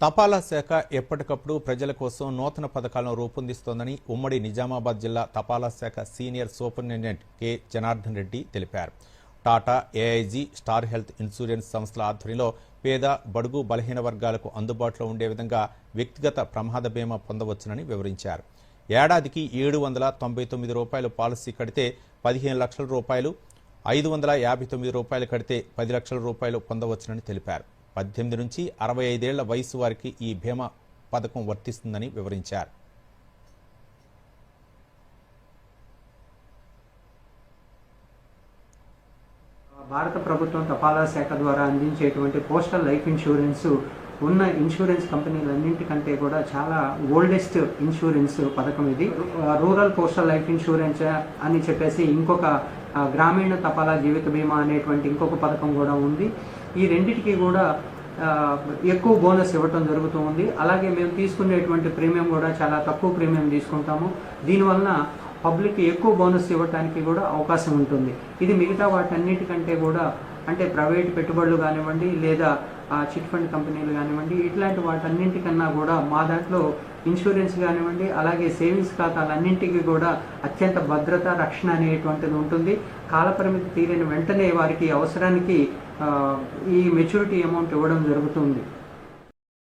తపాలా శాఖ ఎప్పటికప్పుడు ప్రజల కోసం నూతన పథకాలను రూపొందిస్తోందని ఉమ్మడి నిజామాబాద్ జిల్లా తపాలా శాఖ senior superintendent K Janardhan Reddy తెలిపారు. Tata AIG star health insurance సంస్థల ఆధ్వర్యంలో పేద బడుగు బలహీన వర్గాలకు అందుబాటులో ఉండే విధంగా వ్యక్తిగత ప్రమాద బీమా పొందవచ్చునని వివరించారు. ఏడాదికి ఏడు వందల తొంభై తొమ్మిది రూపాయలు పాలసీ కడితే పదిహేను లక్షల రూపాయలు ఐదు వందల యాభై తొమ్మిది రూపాయలు కడితే పది లక్షల రూపాయలు పొందవచ్చునని తెలిపారు. పద్దెనిమిది నుంచి అరవై ఐదేళ్ళ వయసు వారికి ఈ బీమా పథకం వర్తిస్తుందని వివరించారు. భారత ప్రభుత్వం తపాలా శాఖ ద్వారా అందించేటువంటి పోస్టల్ లైఫ్ ఇన్సూరెన్స్ ఉన్న ఇన్సూరెన్స్ కంపెనీలన్నింటికంటే కూడా చాలా ఓల్డెస్ట్ ఇన్సూరెన్స్ పథకం ఇది. రూరల్ పోస్టల్ లైఫ్ ఇన్సూరెన్స్ అని చెప్పేసి ఇంకొక గ్రామీణ తపాలా జీవిత బీమా అనేటువంటి ఇంకొక పథకం కూడా ఉంది. ఈ రెండిటికి కూడా ఎక్కువ బోనస్ ఇవ్వటం జరుగుతూ ఉంది. అలాగే మేము తీసుకునేటువంటి ప్రీమియం కూడా చాలా తక్కువ ప్రీమియం తీసుకుంటాము. దీనివలన పబ్లిక్ ఎక్కువ బోనస్ ఇవ్వడానికి కూడా అవకాశం ఉంటుంది. ఇది మిగతా వాటన్నిటికంటే కూడా అంటే ప్రైవేట్ పెట్టుబడులు కానివ్వండి లేదా చిట్ ఫండ్ కంపెనీలు కానివ్వండి ఇట్లాంటి వాటన్నింటికన్నా కూడా మా దాంట్లో ఇన్సూరెన్స్ కానివ్వండి అలాగే సేవింగ్స్ ఖాతాలన్నింటికి కూడా అత్యంత భద్రత రక్షణ అనేటువంటిది ఉంటుంది. కాలపరిమితి తీరిన వెంటనే వారికి అవసరానికి ఈ మెచ్యూరిటీ అమౌంట్ ఇవ్వడం జరుగుతుంది.